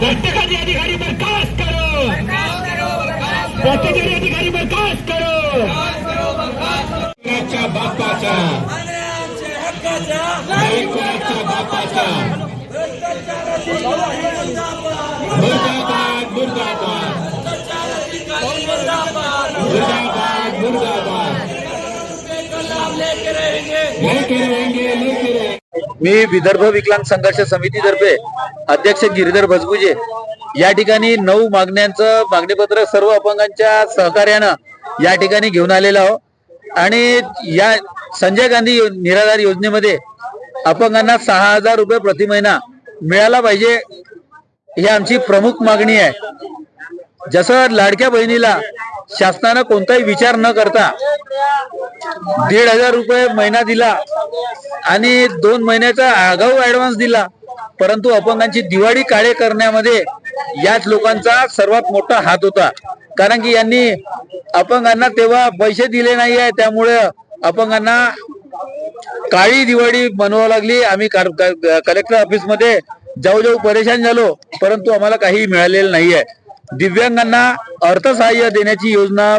भ्रष्टाचारी अधिकारी बर्खास्त करो भ्रष्टाचारी अधिकारी बर्खास्त करो कोणाच्या बापाचा नाही कोणाच्या बापाचा मुर्दाबाद मुर्दाबाद. मुर्दाबाद मुर्दाबाद. लेके रहेंगे लेके रहेंगे मी विदर्भ विकलांग संघर्ष समितीतर्फे अध्यक्ष गिरीधर भजबुजे या ठिकाणी नऊ मागण्यांचं मागणीपत्र सर्व अपंगांच्या सहकार्यानं या ठिकाणी घेऊन आलेलो आहो आणि या संजय गांधी निराधार योजनेमध्ये अपंगांना सहा हजार रुपये प्रति महिना मिळाला पाहिजे ही आमची प्रमुख मागणी आहे. जसं लाडक्या बहिणीला शासनानं कोणताही विचार न करता दीड हजार रुपये महिना दिला आणि दोन महिन्याचा आगाऊ ऍडव्हान्स दिला. परंतु अपंगांची दिवाळी काळे करण्यामध्ये याच लोकांचा सर्वात मोठा हात होता. कारण की यांनी अपंगांना तेव्हा पैसे दिले नाही आहे त्यामुळे अपंगांना काळी दिवाळी मनवावं लागली. आम्ही कलेक्टर ऑफिसमध्ये जाऊ जाऊ परेशान झालो परंतु आम्हाला काही मिळालेलं नाही आहे दिव्यांगांना अर्थसहाय्य देण्याची योजना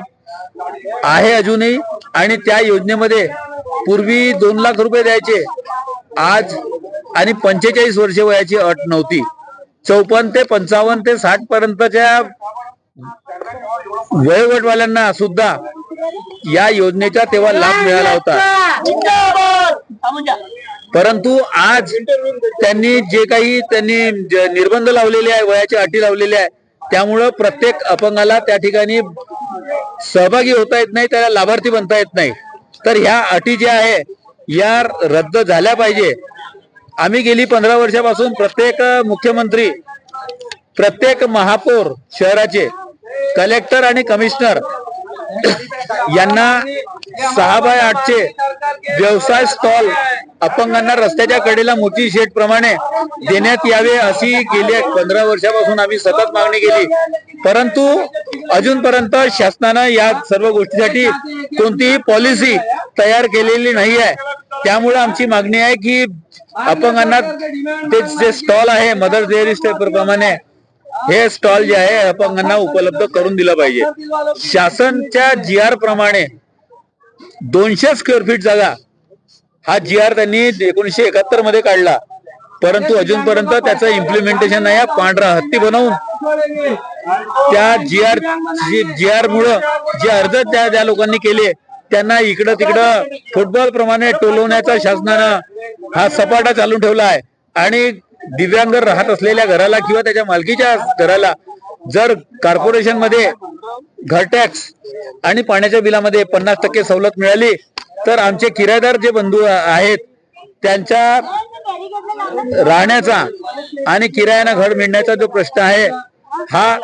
आहे अजूनही. आणि त्या योजनेमध्ये पूर्वी दोन लाख रुपये द्यायचे. आज आणि पंचेचाळीस वर्षे वयाची अट नव्हती. चौपन्न ते पंचावन्न ते साठ पर्यंतच्या वयोगटवाल्यांना सुद्धा या योजनेचा तेव्हा लाभ मिळाला होता. परंतु आज त्यांनी जे काही त्यांनी निर्बंध लावलेले आहे वयाच्या अटी लावलेल्या आहे त्यामुळं प्रत्येक अपंगाला त्या ठिकाणी सहभागी होता येत नाही त्याला लाभार्थी बनता येत नाही. तर ह्या अटी ज्या आहे या रद्द झाल्या पाहिजे. आम्ही गेली पंधरा वर्षापासून प्रत्येक मुख्यमंत्री प्रत्येक महापौर शहराचे कलेक्टर आणि कमिशनर यांना सहा बाय आठचे व्यवसाय स्टॉल अपंगांना रस्त्याच्या कडेला मोठी शेड प्रमाणे देण्यात यावे अशी गेल्या पंधरा वर्षापासून आम्ही सतत मागणी केली. परंतु अजूनपर्यंत शासनानं या सर्व गोष्टीसाठी कोणतीही पॉलिसी तयार केलेली नाही आहे. त्यामुळे आमची मागणी आहे की अपंगांना ते जे स्टॉल आहे मदर डेअरी प्रमाणे हे स्टॉल जे आहे अपंगांना उपलब्ध करून दिलं पाहिजे. शासनच्या जी आर प्रमाणे दोनशे स्क्वेअर फीट जागा हा जी आर त्यांनी एकोणीशे एकाहत्तरमध्ये काढला. परंतु अजूनपर्यंत त्याचं इम्प्लिमेंटेशन नाही. पांढरा हत्ती बनवून त्या जी आर जी आर मुळे जे अर्ज त्या त्या लोकांनी केले त्यांना इकडं तिकडं फुटबॉल प्रमाणे टोलवण्याचा शासनानं हा सपाटा चालून ठेवला आहे. आणि दिव्यांग राहत असलेल्या घराला किंवा त्याच्या मालकीच्या घराला जर कॉर्पोरेशनमध्ये घर टॅक्स आणि पाण्याच्या बिलामध्ये पन्नास टक्के सवलत मिळाली तर आमचे किरायदार जे बंधू आहेत त्यांच्या राहण्याचा आणि किरायानं घर मिळण्याचा जो प्रश्न आहे हा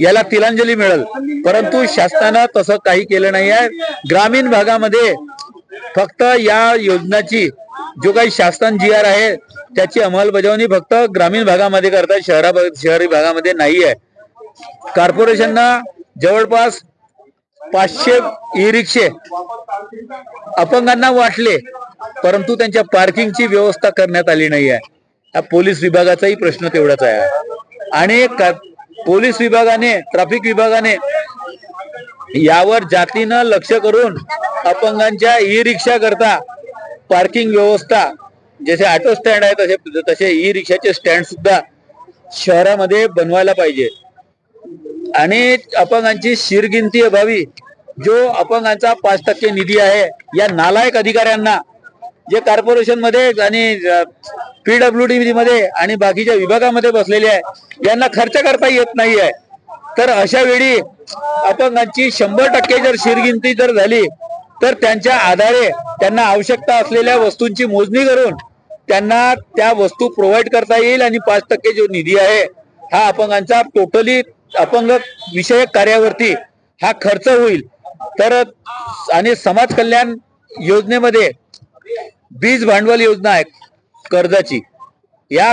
याला तिलांजली मिळेल. परंतु शासनानं तसं काही केलं नाही आहे. ग्रामीण भागामध्ये फक्त या योजनाची जो काही शासन जी आर आहे त्याची अंमलबजावणी फक्त ग्रामीण भागामध्ये करतात शहरा शहरी भागामध्ये नाही आहे. कॉर्पोरेशननं जवळपास पाचशे ई रिक्षे अपंगांना वाटले परंतु त्यांच्या पार्किंगची व्यवस्था करण्यात आली नाही आहे हा पोलीस विभागाचाही प्रश्न तेवढाच आहे. आणि पोलीस विभागाने ट्रॅफिक विभागाने यावर जातीनं लक्ष करून अपंगांच्या ई रिक्षा करता पार्किंग व्यवस्था जसे ऑटो स्टँड आहे तसे तसे ई रिक्षाचे स्टँड सुद्धा शहरामध्ये बनवायला पाहिजे. आणि अपंगांची शिरगिंती अभावी जो अपंगांचा पाच टक्के निधी आहे या नालायक अधिकाऱ्यांना जे कॉर्पोरेशनमध्ये आणि पीडब्ल्यू डी मध्ये आणि बाकीच्या विभागामध्ये बसलेले आहे यांना खर्च करता येत नाही आहे तर अशा वेळी अपंगांची शंभर टक्के जर शिरगिंती जर झाली तर त्यांच्या आधारे त्यांना आवश्यकता असलेल्या वस्तूंची मोजणी करून त्यांना त्या वस्तू प्रोव्हाइड करता येईल आणि पाच टक्के जो निधी आहे हा अपंगांचा टोटली अपंग विषयक कार्यावरती हा खर्च होईल. तर आणि समाज कल्याण योजनेमध्ये बीज भांडवल योजना आहे कर्जाची. या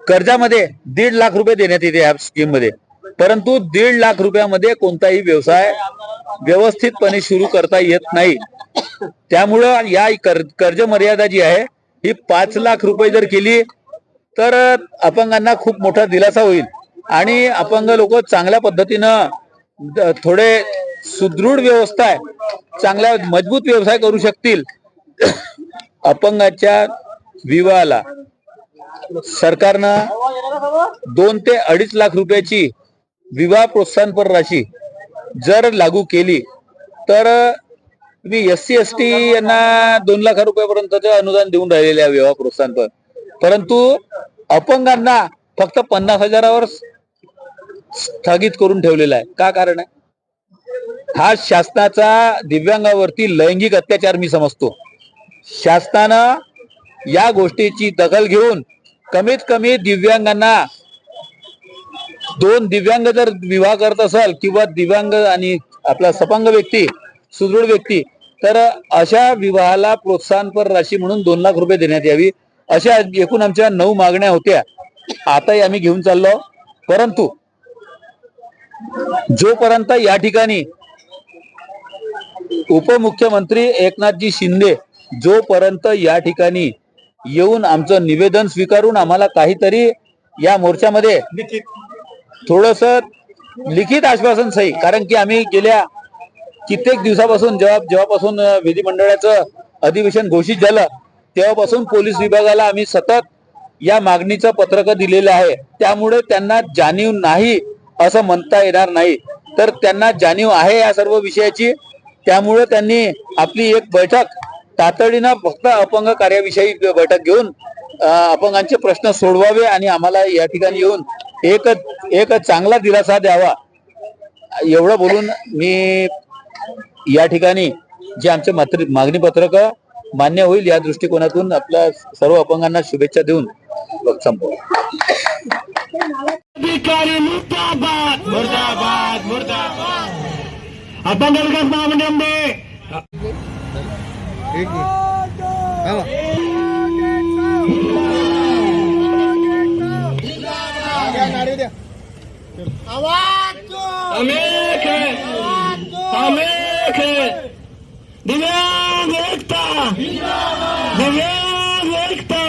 कर्जामध्ये दीड लाख रुपये देण्यात येते या स्कीममध्ये. परंतु दीड लाख रुपयामध्ये कोणताही व्यवसाय व्यवस्थितपणे सुरू करता येत नाही. त्यामुळं या कर्ज मर्यादा जी आहे ही पाच लाख रुपये जर केली तर अपंगांना खूप मोठा दिलासा होईल. आणि अपंग लोक चांगल्या पद्धतीनं द- थोडे सुदृढ व्यवस्था आहे चांगल्या मजबूत व्यवसाय करू शकतील. अपंगाच्या विवाहाला सरकारनं दोन ते अडीच लाख रुपयाची विवाह प्रोत्साहनपर राशी जर लागू केली तर मी एस सी एस टी यांना दोन लाख रुपयापर्यंतचं अनुदान देऊन राहिलेले आहे विवाह प्रोत्साहनपर. परंतु अपंगांना फक्त पन्नास हजारावर स्थगित करून ठेवलेला आहे. का कारण आहे? हा शासनाचा दिव्यांगावरती लैंगिक अत्याचार मी समजतो. शासनानं या गोष्टीची दखल घेऊन कमीत कमी दिव्यांगांना दोन दिव्यांग जर विवाह करत असाल किंवा दिव्यांग आणि आपला सपांग व्यक्ती सुदृढ व्यक्ती तर अशा विवाहाला प्रोत्साहनपर राशी म्हणून दोन लाख रुपये देण्यात यावी. अशा एकूण आमच्या नऊ मागण्या होत्या. आताही आम्ही घेऊन चाललो. परंतु जोपर्यंत या ठिकाणी उपमुख्यमंत्री एकनाथजी शिंदे जोपर्यंत या ठिकाणी येऊन आमचं निवेदन स्वीकारून आम्हाला काहीतरी या मोर्चामध्ये थोडस लिखित आश्वासन सही कारण की आम्ही गेल्या कित्येक दिवसापासून जेव्हा जेव्हापासून विधिमंडळाचं अधिवेशन घोषित झालं तेव्हापासून पोलीस विभागाला आम्ही सतत या मागणीचं पत्रक दिलेलं आहे. त्यामुळे त्यांना जाणीव नाही असं म्हणता येणार नाही. तर त्यांना जाणीव आहे या सर्व विषयाची. त्यामुळे त्यांनी आपली एक बैठक तातडीनं फक्त अपंग कार्याविषयी बैठक घेऊन अपंगांचे प्रश्न सोडवावे आणि आम्हाला या ठिकाणी येऊन एक एक चांगला दिलासा द्यावा. एवढं बोलून मी या ठिकाणी जे आमचे मात्र मागणी पत्रक मान्य होईल या दृष्टिकोनातून आपल्या सर्व अपंगांना शुभेच्छा देऊन संपव अधिकारी मुर्दाबाद. मुर्दाबाद मुर्दाबाद. अपंग विकास महामंडळामध्ये अमेक है। अमेक है दिव्यांग एकता। दिव्यांग एकता।